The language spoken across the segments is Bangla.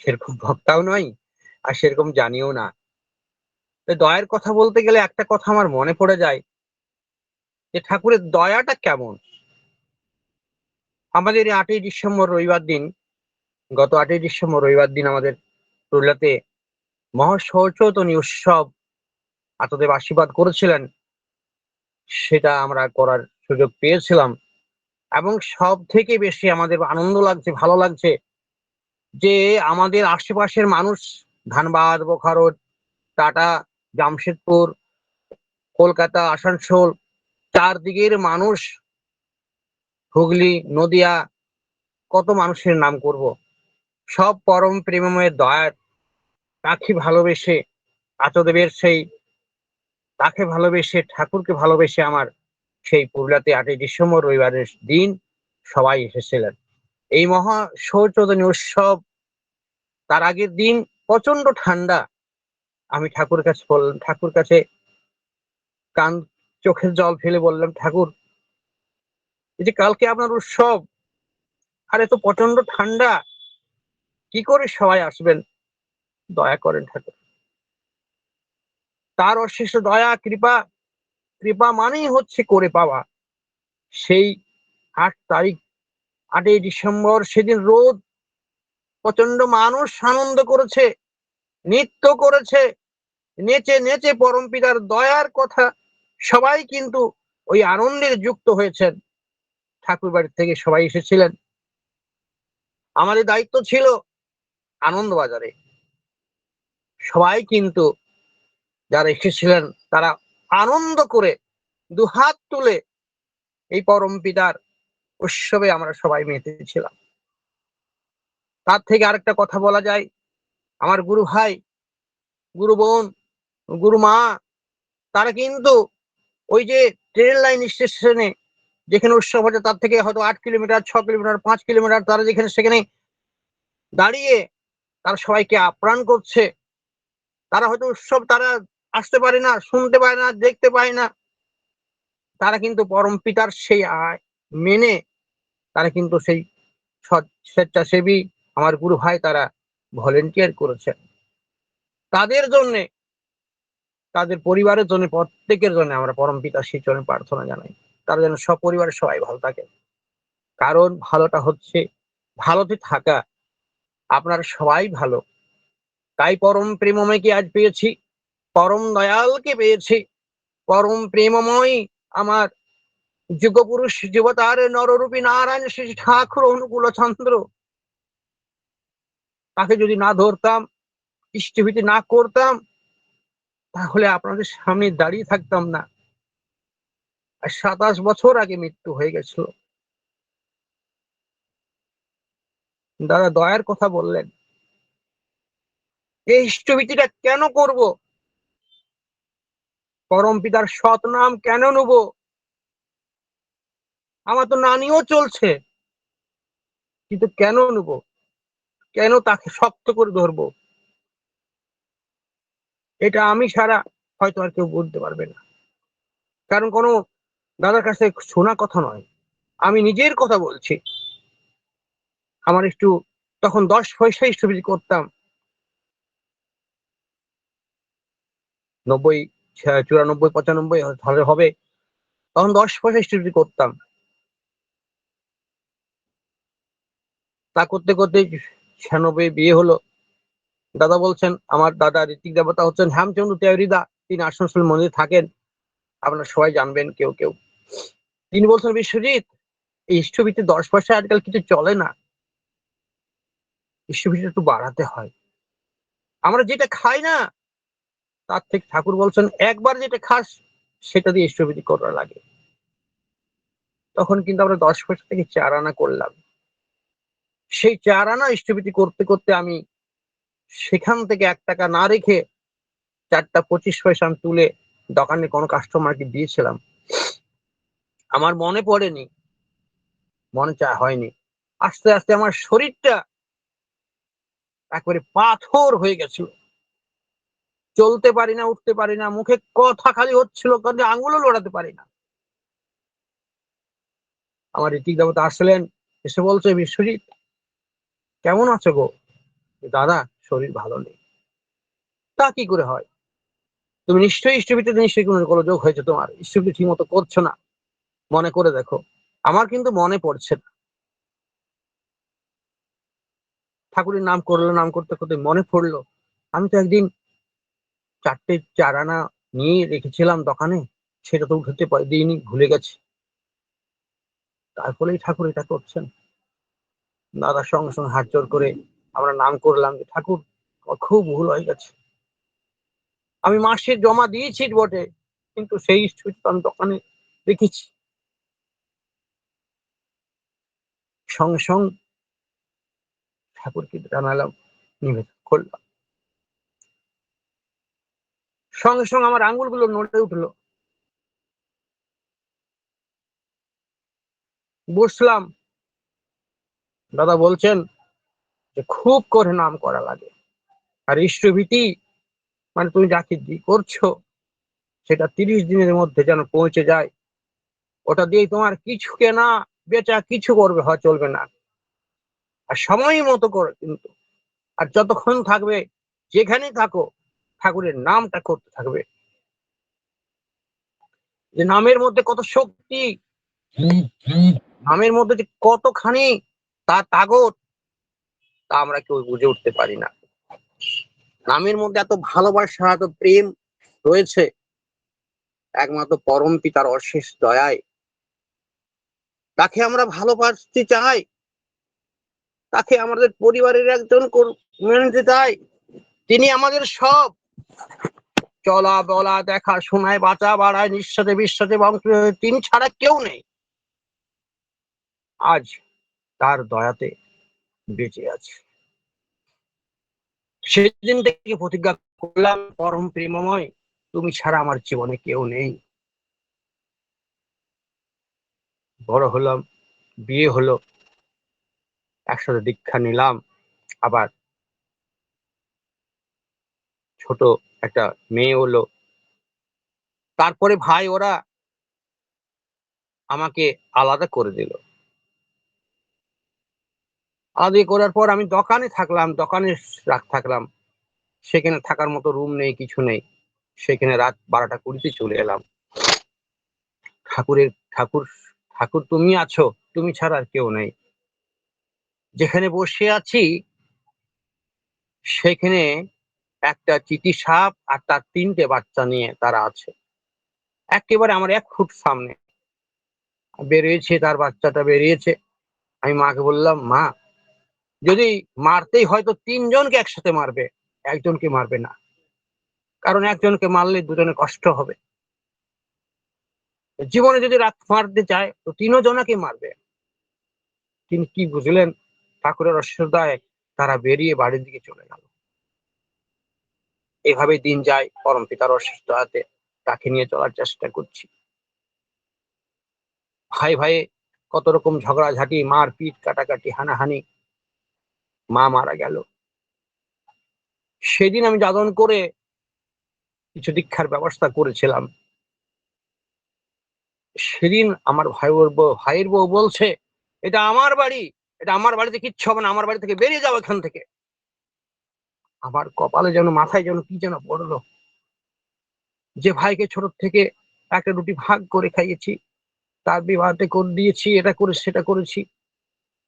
সেরকম ভক্তাও নয়, আর সেরকম জানিও না। দয়ার কথা বলতে গেলে একটা কথা আমার মনে পড়ে যায়, যে ঠাকুরের দয়াটা কেমন? আমাদের এই আটই ডিসেম্বর রবিবার দিন, গত আটই ডিসেম্বর রবিবার দিন আমাদের পুরুলিয়াতে মহাসৌচতনী উৎসব আতদেব আশীর্বাদ করেছিলেন, সেটা আমরা করার সুযোগ পেয়েছিলাম। এবং সব থেকে বেশি আমাদের আনন্দ লাগছে, ভালো লাগছে যে আমাদের আশেপাশের মানুষ, ধানবাদ বোখারো টাটা, জামশেদপুর, কলকাতা, আসানসোল, চারদিকের মানুষ, হুগলি, নদিয়া, কত মানুষের নাম করব। সব পরম প্রেমময়ের দয়ার তাকে ভালোবেসে আচদেবের সেই তাকে ভালোবেসে, ঠাকুরকে ভালোবেসে আমার সেই পুরুলিয়াতে আটই ডিসেম্বর রবিবারের দিন সবাই এসেছিলেন। এই মহা সৌচোদনী উৎসব তার আগের দিন প্রচণ্ড ঠান্ডা। আমি ঠাকুর কাছে বললাম, ঠাকুর কাছে কান, চোখের জল ফেলে বললাম, ঠাকুর, এই যে কালকে আপনার উৎসব, আর এত প্রচণ্ড ঠান্ডা, কি করে সবাই আসবেন? দয়া করেন ঠাকুর। তার অশেষ দয়া, কৃপা কৃপা মানেই হচ্ছে করে পাওয়া। সেই আট তারিখ, আটই ডিসেম্বর, সেদিন রোদ প্রচণ্ড মানুষ আনন্দ করেছে, নৃত্য করেছে, নেচে নেচে পরম পিতার দয়ার কথা সবাই কিন্তু ওই আনন্দের যুক্ত হয়েছেন। ঠাকুর বাড়ির থেকে সবাই এসেছিলেন। আমাদের দায়িত্ব ছিল আনন্দ বাজারে সবাই কিন্তু যারা এসেছিলেন, তারা আনন্দ করে দুহাত তুলে এই পরম পিতার উৎসবে আমরা সবাই মেতেছিলাম। তার থেকে আরেকটা কথা বলা যায়। আমার গুরু ভাই, গুরু বোন, গুরু মা, তারা কিন্তু ওই যে ট্রেন লাইন স্টেশনে যেখানে উৎসব হচ্ছে, তার থেকে হয়তো আট কিলোমিটার, ছ কিলোমিটার, পাঁচ কিলোমিটার তারা যেখানে সেখানে দাঁড়িয়ে তারা সবাইকে আপ্রাণ করছে। তারা হয়তো উৎসব তারা আসতে পারে না, শুনতে পায় না, দেখতে পায় না। তারা কিন্তু পরম পিতার সেই আয় মেনে তারা কিন্তু সেই স্বেচ্ছাসেবী আমার গুরু ভাই তারা ভলেন্টিয়ার করেছেন। তাদের জন্যে, তাদের পরিবারের জন্য, প্রত্যেকের জন্য আমরা পরম পিতা চরণে প্রার্থনা জানাই। তারা যেন সপরিবারের সবাই ভালো থাকে। কারণ ভালোটা হচ্ছে ভালোতে থাকা। আপনার সবাই ভালো। তাই পরম প্রেমময়কে আজ পেয়েছি, পরম দয়ালকে পেয়েছি। পরম প্রেমময় আমার যুগপুরুষ যুবতার নররূপী নারায়ণ শ্রী ঠাকুর, অনুকূল চন্দ্র। তাকে যদি না ধরতাম, ইষ্টভীতি না করতাম, তাহলে আপনাদের সামনে দাঁড়িয়ে থাকতাম না। আর সাতাশ বছর আগে মৃত্যু হয়ে গেছিল। দাদা, দয়ার কথা বললেন। এই ইষ্টভীতিটা কেন করব? পরম পিতার সৎ নাম কেন নেব? আমার তো নানিও চলছে। কিন্তু কেন নেব? কেন তাকে শক্ত করে ধরবো? এটা আমি ছাড়া হয়তো আর কেউ বলতে পারবে না। কারণ কোনো দাদার কাছে শোনা কথা নয়। আমি নিজের কথা বলছি। আমার একটু তখন দশ পয়সা স্থবির করতাম। নব্বই, চুরানব্বই, পঁচানব্বই ধরে হবে। তখন দশ পয়সা স্থবির করতাম। তা করতে করতে ছিয়ানব্বই বিয়ে হলো। দাদা বলছেন, আমার দাদা ঋতিক দেবতা হচ্ছেন হেমচন্দ্র তেওরিদা তিনি আসানসোল মন্দিরে থাকেন। আপনারা সবাই জানবেন কেউ কেউ। তিনি বলছেন, বিশ্বজিৎ, এই ইষ্টভিত্তি দশ পয়সা আজকাল কিছু চলে না। ইষ্টভিত্তি একটু বাড়াতে হয়। আমরা যেটা খাই না, তার থেকে ঠাকুর বলছেন, একবার যেটা খাস, সেটা দিয়ে ইষ্টভিত্তি করা লাগে। তখন কিন্তু আমরা দশ পয়সা থেকে চার আনা করলাম। সেই চার আনা ইষ্টভিত্তি করতে করতে আমি সেখান থেকে এক টাকা না রেখে চারটা পঁচিশ পয়সা আমি তুলে দোকানে কোনো কাস্টমারকে দিয়েছিলাম। আমার মনে পড়েনি, মনে চা হয়নি। আস্তে আস্তে আমার শরীরটা একবারে পাথর হয়ে গেছিল। চলতে পারি না, উঠতে পারি না, মুখে কথা খালি হচ্ছিল কারণ আঙুলও লড়াতে পারি না। আমার ঋতিক দেবতা আসলেন, এসে বলছে বিশ্বজিৎ কেমন আছো গো? দাদা, শরীর ভালো নেই। তা কি করে হয়? তুমি নিশ্চয়ই ইষ্টভিত্তিতে নিশ্চয়ই কোনো গোলযোগ হয়েছে তোমার। ইষ্টভিত্তি ঠিক মতো করছ না। মনে করে দেখো। আমার কিন্তু মনে পড়ছে না। ঠাকুরের নাম করল, নাম করতে করতে মনে পড়ল। আমি তো একদিন চারটে চার আনা নিয়ে রেখেছিলাম দোকানে। সেটা তো উঠতে দিইনি ভুলে গেছি। তারপরেই ঠাকুর এটা করছেন। দাদার সঙ্গে সঙ্গে হাত জোর করে আমরা নাম করলাম যে, ঠাকুর খুব ভুল হয়ে গেছে। আমি মাসে জমা দিয়েছি বটে, কিন্তু সেই আমি দোকানে দেখেছি। সঙ্গে সঙ্গে ঠাকুরকে জানালাম, নিবেদন করলাম। সঙ্গে সঙ্গে আমার আঙ্গুলগুলো নড়ে উঠল। বসলাম। দাদা বলছেন যে খুব করে নাম করা লাগে। আর ইষ্টভীতি মানে তুমি যাকে করছ সেটা তিরিশ দিনের মধ্যে যেন পৌঁছে যায় ওটা দিয়ে তোমার কিছু কেনা বেচা কিছু করবে হয় চলবে না। আর সময় মতো করে কিন্তু। আর যতক্ষণ থাকবে যেখানে থাকো ঠাকুরের নামটা করতে থাকবে। যে নামের মধ্যে কত শক্তি নামের মধ্যে যে কতখানি তার তাগত তা আমরা কেউ বুঝে উঠতে পারি না। নামের মধ্যে এত ভালোবাসা, এত প্রেম রয়েছে। একমাত্র পরম পিতার অশেষ দয়ায় তাকে আমরা ভালোবাসতে চাই। তাকে আমাদের পরিবারের একজন মেনে চাই। তিনি আমাদের সব। চলা, বলা, দেখা শোনায় বাঁচা, বাড়ায় নিঃশ্বাসে বিশ্বাসে বংশ, তিনি ছাড়া কেউ নেই। আজ তার দয়াতে বেঁচে আছে। সেদিন থেকে প্রতিজ্ঞা করলাম, পরম প্রেমময়, তুমি ছাড়া আমার জীবনে কেউ নেই। বড় হলাম, বিয়ে হলো, একসাথে দীক্ষা নিলাম, আবার ছোট একটা মেয়ে হলো। তারপরে ভাই ওরা আমাকে আলাদা করে দিল। আলাদা করার পর আমি দোকানে থাকলাম, দোকানে রাখ থাকলাম। সেখানে থাকার মতো রুম নেই, কিছু নেই। সেখানে রাত বারোটা কুড়িতে চলে এলাম। ঠাকুরের, ঠাকুর ঠাকুর তুমি আছো, তুমি ছাড়া আর কেউ নেই। যেখানে বসে আছি, সেখানে একটা চিঠি সাপ আর তার তিনটে বাচ্চা নিয়ে তারা আছে। একেবারে আমার এক ফুট সামনে। বেরিয়েছে, তার বাচ্চাটা বেরিয়েছে। আমি মাকে বললাম, মা যদি মারতেই হয়তো তিনজনকে একসাথে মারবে, একজনকে মারবে না। কারণ একজনকে মারলে দুজনে কষ্ট হবে। জীবনে যদি রাত মারতে চায়, তো তিনও জনাকে মারবে। তিনি কি বুঝলেন? ঠাকুরের অশ্বদায় তারা বেরিয়ে বাড়ির দিকে চলে গেল। এভাবে দিন যায়, পরম পিতার অসুস্থ হাতে তাকে নিয়ে চলার চেষ্টা করছি। ভাই ভাই, কত রকম ঝগড়াঝাটি, মারপিট, কাটাকাটি, হানাহানি মা মারা গেল। সেদিন আমি যাদন করে কিছু দীক্ষার ব্যবস্থা করেছিলাম। সেদিন আমার ভাই ভাইয়ের বউ বলছে, এটা আমার বাড়ি, এটা আমার বাড়িতে কিচ্ছু হবে না, আমার বাড়ি থেকে বেরিয়ে যাও এখান থেকে। আমার কপালে যেন, মাথায় যেন কি যেন পড়ল। যে ভাইকে ছোট থেকে একটা রুটি ভাগ করে খাইয়েছি, তার বিবাহতে করে দিয়েছি, এটা করে, সেটা করেছি।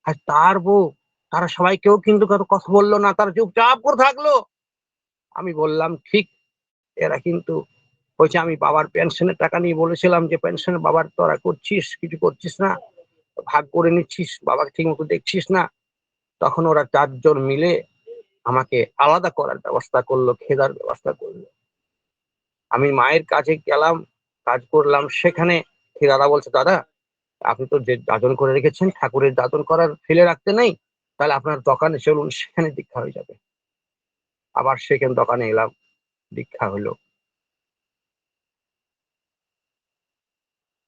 আর তার বউ তারা সবাই কেউ কিন্তু কথা বলল না, তারা চুপচাপ করে থাকল। আমি বললাম, ঠিক, এরা কিন্তু হয়েছে আমি বাবার পেনশনের টাকা নিয়ে বলেছিলাম যে পেনশন বাবার তোরা করছিস, কিছু করছিস না, ভাগ করে নিচ্ছিস, বাবাকে ঠিক মতো দেখছিস না। তখন ওরা চারজন মিলে আমাকে আলাদা করার ব্যবস্থা করল, খেদার ব্যবস্থা করল। আমি মায়ের কাছে গেলাম, কাজ করলাম, সেখানে দাদা বলছে, দাদা, আপনি তো যে দাদন করে রেখেছেন, ঠাকুরের দাদন করার ফেলে রাখতে নেই তাহলে আপনার দোকানে চলুন, সেখানে দীক্ষা হয়ে যাবে। আবার সেখানে দোকানে এলাম, দীক্ষা হলো।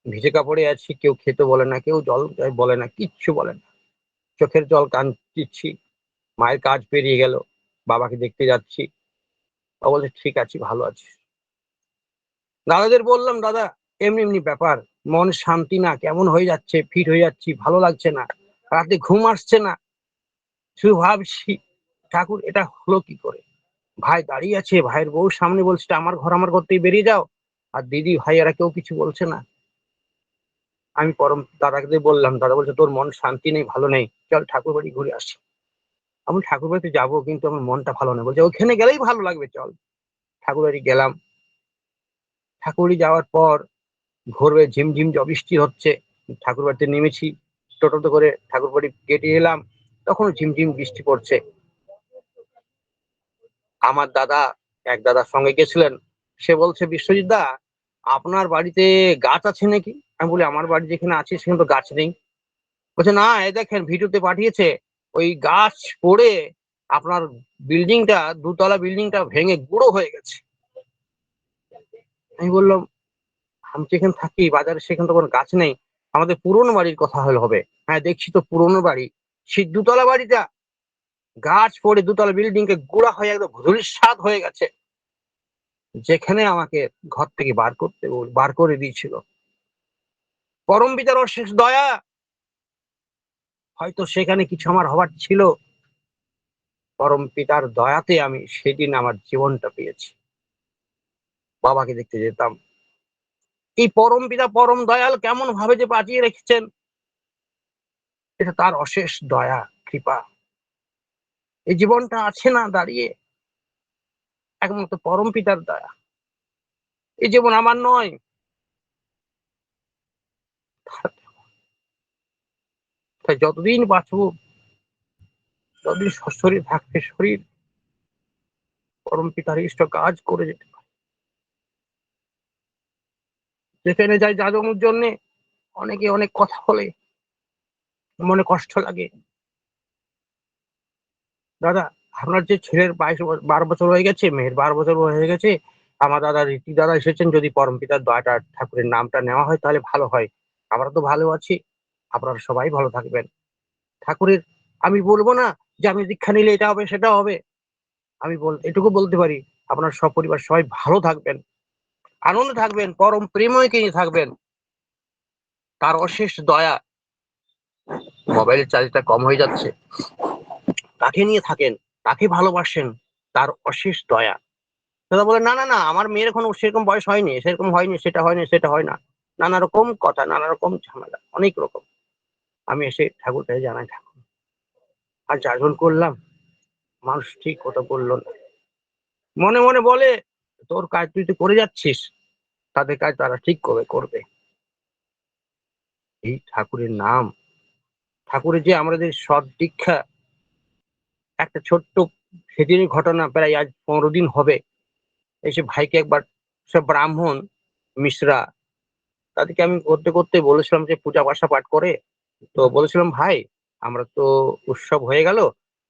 ভিজে কাপড়ে আছি, কেউ খেতে বলে না, কেউ জল বলে না, কিচ্ছু বলে না। চোখের জল কান দিচ্ছি মায়ের কাজ পেরিয়ে গেল, বাবাকে দেখতে যাচ্ছি। বলছে, ঠিক আছে, ভালো আছি। দাদাদের বললাম, দাদা, এমনি এমনি ব্যাপার। মন শান্তি না, কেমন হয়ে যাচ্ছে? ফিট হয়ে যাচ্ছি, ভালো লাগছে না। রাতে ঘুম আসছে না। শুধু ভাবছি, ঠাকুর, এটা হলো কি করে? ভাই দাঁড়িয়ে আছে, ভাইয়ের বউ সামনে বলছে আমার ঘর আমার ঘর থেকে বেরিয়ে যাও। আর দিদি, ভাই, এরা কেউ কিছু বলছে না। আমি পরম দাদাকে বললাম, দাদা বলছে, তোর মন শান্তি নেই, ভালো নেই, চল ঠাকুর বাড়ি ঘুরে আসি। আমি ঠাকুর বাড়িতে যাব, কিন্তু আমার মনটা ভালো নেই বলছে, ওখানে গেলেই ভালো লাগবে, চল। ঠাকুর বাড়ি গেলাম। ঠাকুর বাড়ি যাওয়ার পর ভোরবে ঝিমঝিম বৃষ্টি হচ্ছে, ঠাকুর বাড়িতে নেমেছি, টোটোতে করে ঠাকুর বাড়ি গেটে এলাম। তখন ঝিমঝিম বৃষ্টি পড়ছে। আমার দাদা, এক দাদার সঙ্গে গেছিলেন। সে বলছে, বিশ্বজিৎ দা, আপনার বাড়িতে গাছ আছে নাকি? আমি বলি, আমার বাড়ি যেখানে আছে, সেখানে তো গাছ নেই। বলছে, না, এই দেখেন, ভিডিওতে পাঠিয়েছে। ওই গাছ পড়ে আপনার বিল্ডিংটা, দুতলা বিল্ডিংটা ভেঙে গুঁড়ো হয়ে গেছে। আমি বললাম, আমি যেখানে থাকি, বাজারে সেখানে তো কোনো গাছ নেই। আমাদের পুরনো বাড়ির কথা হলে হবে। হ্যাঁ দেখছি তো পুরনো বাড়ি। সেই দুতলা বাড়িটা গাছ পড়ে দুতলা বিল্ডিং কে গুঁড়া হয়ে একদম ধুলির স্বাদ হয়ে গেছে। যেখানে আমাকে ঘর থেকে বার করতে বার করে দিয়েছিল। পরম বিচার অশেষ দয়া। হয়তো সেখানে কিছু আমার হবার ছিল। পরম পিতার দয়াতে আমি সেদিন আমার জীবনটা পেয়েছি। বাবাকে দেখতে যেতাম। এই পরম পিতা পরম দয়াল কেমন ভাবে যে বাঁচিয়ে রেখেছেন? এটা তার অশেষ দয়া, কৃপা। এই জীবনটা আছে না দাঁড়িয়ে। একমাত্র পরম পিতার দয়া। এই জীবন আমার নয়। তাই যতদিন বাঁচবো, যতদিন শ- শরীর থাকবে শরীর, পরম পিতার ইষ্ট কাজ করে যেতে পারে। যেখানে যাই যাজনের জন্যে অনেকে অনেক কথা বলে। মনে কষ্ট লাগে। দাদা, আপনার যে ছেলের বাইশ বারো বছর হয়ে গেছে, মেয়ের বারো বছর হয়ে গেছে, আমার দাদা রীতি দাদা এসেছেন, যদি পরম পিতার দয়াটা ঠাকুরের নামটা নেওয়া হয় তাহলে ভালো হয়। আমরা তো ভালো আছি, আপনারা সবাই ভালো থাকবেন। ঠাকুরের, আমি বলব না যে আমি দীক্ষা নিলে এটা হবে, সেটা হবে। আমি বল, এটুকু বলতে পারি, আপনার সপরিবার সবাই ভালো থাকবেন। আনন্দে থাকবেন, পরম প্রেময়কে নিয়ে থাকবেন। তার অশেষ দয়া মোবাইলের চার্জটা কম হয়ে যাচ্ছে। তাকে নিয়ে থাকেন? তাকে ভালোবাসেন? তার অশেষ দয়া। দাদা বলে, না না না, আমার মেয়ের এখন সেরকম বয়স হয়নি, সেরকম হয়নি, সেটা হয়নি, সেটা হয় না। নানা রকম কথা, নানা রকম ঝামেলা, অনেক রকম। আমি এসে ঠাকুরকে জানাই, ঠাকুর, আর যাজন করলাম, মানুষ ঠিক কথা বলল না। মনে মনে বলে, তোর কাজ তুই তো করে যাচ্ছিস, তাদের কাজ তারা ঠিক করবে করবে? এই ঠাকুরের নাম ঠাকুরের যে আমাদের সৎ দীক্ষা, একটা ছোট্ট সেদিনের ঘটনা প্রায় আজ পনেরো দিন হবে। এসে ভাইকে একবার সব ব্রাহ্মণ, মিশ্রা, তাদেরকে আমি করতে করতে বলেছিলাম যে পূজা পাশা পাঠ করে। তো বলেছিলাম, ভাই, আমরা তো উৎসব হয়ে গেল।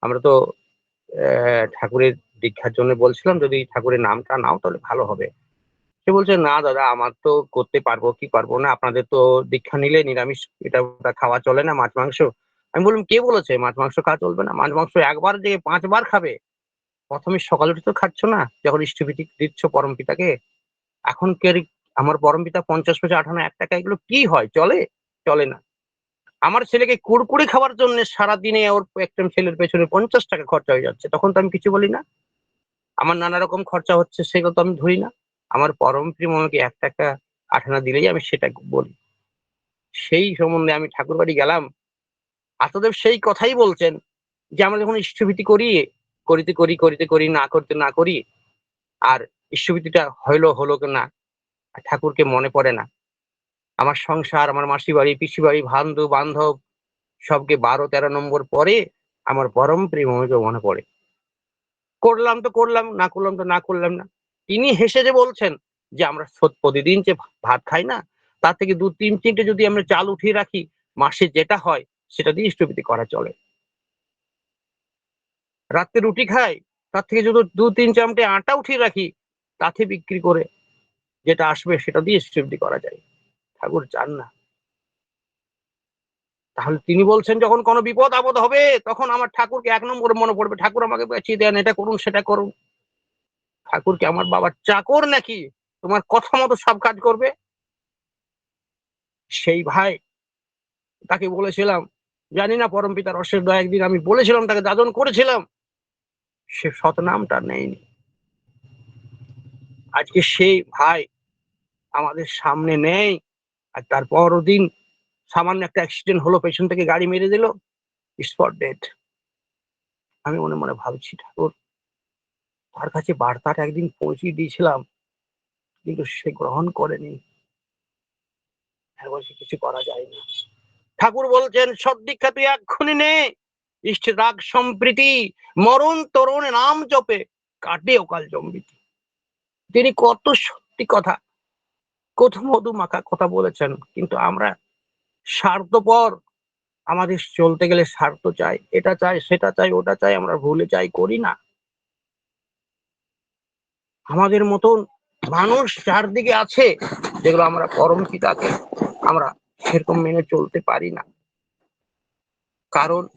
আমরা তো ঠাকুরের দীক্ষার জন্য বলছিলাম, যদি ঠাকুরের নামটা নাও তাহলে ভালো হবে। সে বলছে, না দাদা, আমার তো করতে পারব, কি পারব না। আপনাদের তো দীক্ষা নিলে নিরামিষ, এটা খাওয়া চলে না, মাছ মাংস। আমি বললাম, কে বলেছে? মাছ মাংস খাওয়া চলবে না? মাছ মাংস একবার যে পাঁচবার খাবে, প্রথমে সকালে উঠে তো খাচ্ছ না? যখন ইষ্টভীতি দিচ্ছ পরম পিতাকে, এখন কে আমার পরম পিতা পঞ্চাশ পয়সা, আঠানো এক টাকা, এগুলো কি হয়? চলে? চলে না। আমার ছেলেকে কুড়কুড়ি খাওয়ার জন্য সারাদিনে ওর একটা ছেলের পেছনে পঞ্চাশ টাকা খরচা হয়ে যাচ্ছে। তখন তো আমি কিছু বলি না। আমার নানা রকম খরচা হচ্ছে, সেগুলো তো আমি ধরি না। আমার পরম প্রেম আমাকে এক টাকা আঠানা দিলেই আমি সেটা বলি। সেই সম্বন্ধে আমি ঠাকুর বাড়ি গেলাম। আতদেব সেই কথাই বলছেন যে, আমরা যখন ইষ্টভীতি করি, করিতে করি করিতে করি, না করতে না করি, আর ইষ্টভীতিটা হইল, হলো না ঠাকুরকে মনে পড়ে না। আমার সংসার, আমার মাসি বাড়ি পিসি বাড়ি বান্ধব বান্ধব, সবকে বারো, তেরো নম্বর পরে আমার পরম প্রেম আমাকে মনে পড়ে। করলাম তো করলাম, না করলাম তো না করলাম না। তিনি হেসে যে বলছেন যে আমরা প্রতিদিন যে ভাত খাই না, তার থেকে দু, তিন তিনটে যদি আমরা চাল উঠিয়ে রাখি, মাসে যেটা হয় সেটা দিয়ে ইষ্টভীতি করা চলে। রাত্রে রুটি খাই, তার থেকে যদি দু, তিন চামটে আটা উঠিয়ে রাখি, তাতে বিক্রি করে যেটা আসবে সেটা দিয়ে ইষ্টভীতি করা যায়। ঠাকুর চান না। তাহলে তিনি বলছেন, যখন কোনো বিপদ আপদ হবে, তখন আমার ঠাকুরকে এক নম্বরে মনে পড়বে। ঠাকুর আমাকে বাঁচিয়ে দেন, এটা করুন, সেটা করুন। ঠাকুরকে আমার বাবার চাকর নাকি? তোমার কথা মতো সব কাজ করবে? সেই ভাই, তাকে বলেছিলাম, জানি না পরম পিতার অশেষ দয়া, একদিন আমি বলেছিলাম, তাকে দাদন করেছিলাম। সে সতনামটা নেয়নি। আজকে সেই ভাই আমাদের সামনে নেই, আর তার পরও দিন সামান্য একটা অ্যাক্সিডেন্ট হলো, পেছন থেকে গাড়ি মেরে দিল স্পট ডেট আমি মনে মনে ভাবছি, ঠাকুর তার কাছে বার্তাটা একদিন পৌঁছে দিয়েছিলাম, কিন্তু সে গ্রহণ করেনি। কিছু করা যায় না। ঠাকুর বলছেন সদ্দীক্ষা তুই এক্ষুনি নে ইষ্ট রাগ সম্প্রীতি, মরণ তরুণ নাম জপে, কাটে অকাল জম্বিতি। তিনি কত সত্যি কথা, কত মধু মাখা কথা বলেছেন, কিন্তু আমরা স্বার্থপর। আমাদের চলতে গেলে স্বার্থ চাই, এটা চাই, সেটা চাই, ওটা চাই, আমরা ভুলে চাই করি না। আমাদের মতন মানুষ চারদিকে আছে যেগুলো আমরা পরম পিতাকে আমরা সেরকম মেনে চলতে পারি না। কারণ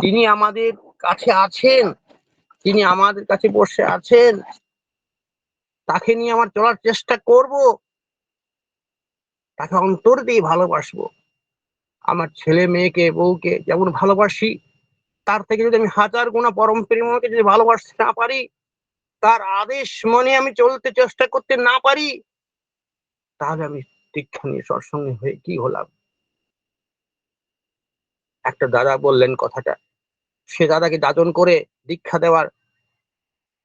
তিনি আমাদের কাছে আছেন, তিনি আমাদের কাছে বসে আছেন। তাকে নিয়ে আমার চলার চেষ্টা করব, তাকে অন্তর দিয়ে ভালোবাসবো। আমার ছেলে মেয়েকে, বউকে যেমন ভালোবাসি, তার থেকে যদি আমি হাজার গুণা পরম প্রেমকে যদি ভালোবাসতে না পারি তার আদেশ মনে আমি চলতে চেষ্টা করতে না পারি? তাহলে আমি দীক্ষা নিয়ে সৎসঙ্গে হয়ে কি হলাম? একটা দাদা বললেন কথাটা। সে দাদাকে দাজন করে দীক্ষা দেওয়ার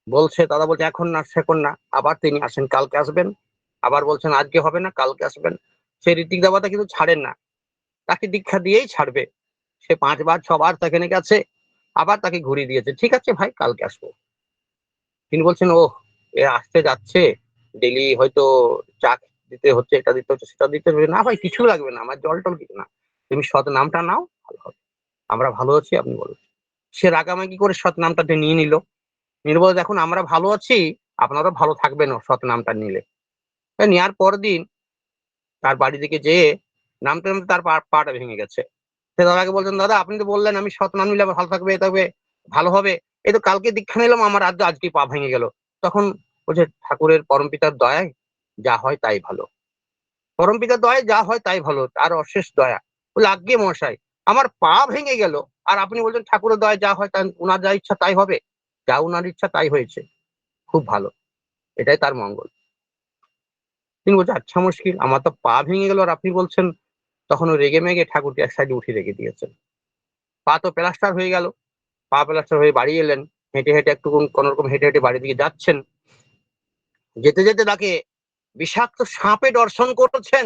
বলছে, দাদা বলছে, এখন না, সেখন না। আবার তিনি আসেন, কালকে আসবেন। আবার বলছেন, আজকে হবে না, কালকে আসবেন। সে ঋতিক দাবাটা কিন্তু ছাড়েন না। তাকে দীক্ষা দিয়েই ছাড়বে। সে পাঁচবার, ছবার সেখানে গেছে। আবার তাকে ঘুরিয়ে দিয়েছে। ঠিক আছে ভাই, কালকে আসব। তিনি বলছেন ও এ আসতে যাচ্ছে। ডেলি হয়তো চা দিতে হচ্ছে, এটা দিতে হচ্ছে, সেটা দিতে হবে না ভাই, কিছু লাগবে না, আমার জল টল কিছু না। তুমি সৎ নামটা নাও, ভালো হবে। আমরা ভালো আছি, আপনি বলুন সে রাগামাগি করে সৎ নামটা নিয়ে নিল। নির্বোধ দেখুন, আমরা ভালো আছি, আপনারা ভালো থাকবেন সৎ নামটা নিলে। নেওয়ার পর দিন তার বাড়ি দিকে যেয়ে নামতে নামতে তার পাটা ভেঙে গেছে। সে দাদাকে বলছেন, দাদা, আপনি তো বললেন আমি সৎ নাম নিলে ভালো থাকবে থাকবে ভালো হবে। এই তো কালকে দীক্ষা নিলাম, আমার আজ আজকে পা ভেঙে গেল। তখন বলছে, ঠাকুরের পরম পিতার দয়ায় যা হয় তাই ভালো। পরম পিতার দয়ায় যা হয় তাই ভালো, তার অশেষ দয়া। বলে আজ্ঞে মশাই আমার পা ভেঙে গেল। আর আপনি বলছেন ঠাকুরের দয়ায় যা হয় তা উনার যা ইচ্ছা তাই হবে। যা উনার ইচ্ছা তাই হয়েছে। খুব ভালো। এটাই তার মঙ্গল। তিনি বলছে আচ্ছা মুশকিল, আমার তো পা ভেঙে গেল আর আপনি বলছেন? তখন রেগে মেগে ঠাকুরকে এক সাইডে উঠে রেখে দিয়েছেন পা তো প্লাস্টার হয়ে গেল। পা প্লাস্টার হয়ে বাড়ি এলেন, হেঁটে হেঁটে একটু কোন রকম হেঁটে হেঁটে বাড়ির দিকে যাচ্ছেন। যেতে যেতে তাকে বিষাক্ত সাপে দর্শন করছেন।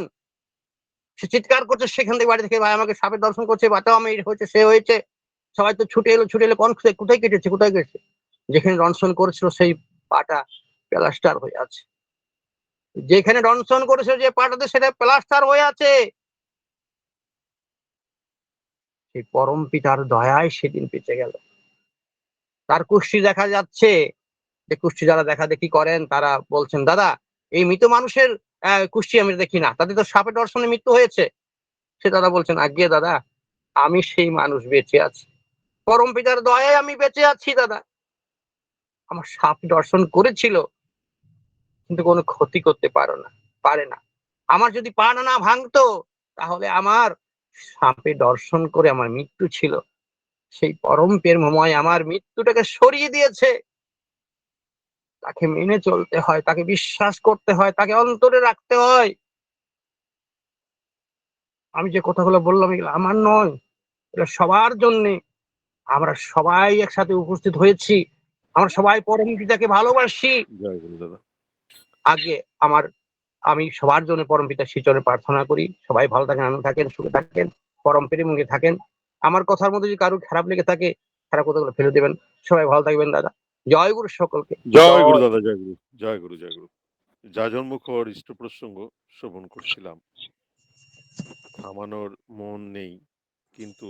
সে চিৎকার করছে, সেখান থেকে বাড়ি থেকে ভাই আমাকে সাপে দর্শন করছে, বাঁচাও আমি হয়েছে, সে হয়েছে। সবাই তো ছুটে এলো ছুটে এলো কোন কোথায় কেটেছে কোথায় কেটেছে যেখানে দর্শন করেছিল সেই পাটা প্লাস্টার হয়ে আছে। যেখানে দর্শন করেছিল যে পাটাতে, সেটা প্লাস্টার হয়ে আছে। সেই পরম পিতার দয়ায় সেদিন বেঁচে গেল। তার কুষ্টি দেখা যাচ্ছে। যে কুষ্টি যারা দেখা দেখি করেন, তারা বলছেন, দাদা, এই মৃত মানুষের কুষ্টি আমি দেখি না। তাদের তো সাপে দর্শনে মৃত্যু হয়েছে। সে দাদা বলছেন, আজ্ঞে দাদা, আমি সেই মানুষ বেঁচে আছি। পরম পিতার দয়ায় আমি বেঁচে আছি, দাদা। আমার সাপ দর্শন করেছিল, কিন্তু কোনো ক্ষতি করতে পারো না, পারে না। আমার যদি পা না ভাঙতো, তাহলে আমার সাপে দর্শন করে আমার মৃত্যু ছিল। সেই পরম প্রেমময় আমার মৃত্যুটাকে সরিয়ে দিয়েছে। তাকে মেনে চলতে হয় তাকে বিশ্বাস করতে হয় তাকে অন্তরে রাখতে হয়। আমি যে কথাগুলো বললাম এগুলো আমার নয় এটা সবার জন্যে। আমরা সবাই একসাথে উপস্থিত হয়েছি। আমরা সবাই পরম পিতাকে ভালোবাসি। আগে আমার আমি সবার জন্য পরম পিতা শিচরে প্রার্থনা করি। সবাই ভালো থাকেন আনন্দ থাকেন সুখে থাকেন পরম প্রেমে থাকেন। আমার কথার মধ্যে যদি কারও খারাপ লেগে থাকে খারাপ কথাগুলো ফেলে দেবেন। সবাই ভালো থাকবেন দাদা। জয় গুরু সকলকে। জয় গুরু দাদা জয় গুরু। জয় গুরু জয় গুরু। যাজন মুখর ইষ্ট প্রসঙ্গ শ্রবণ করছিলাম। থামানোর মন নেই কিন্তু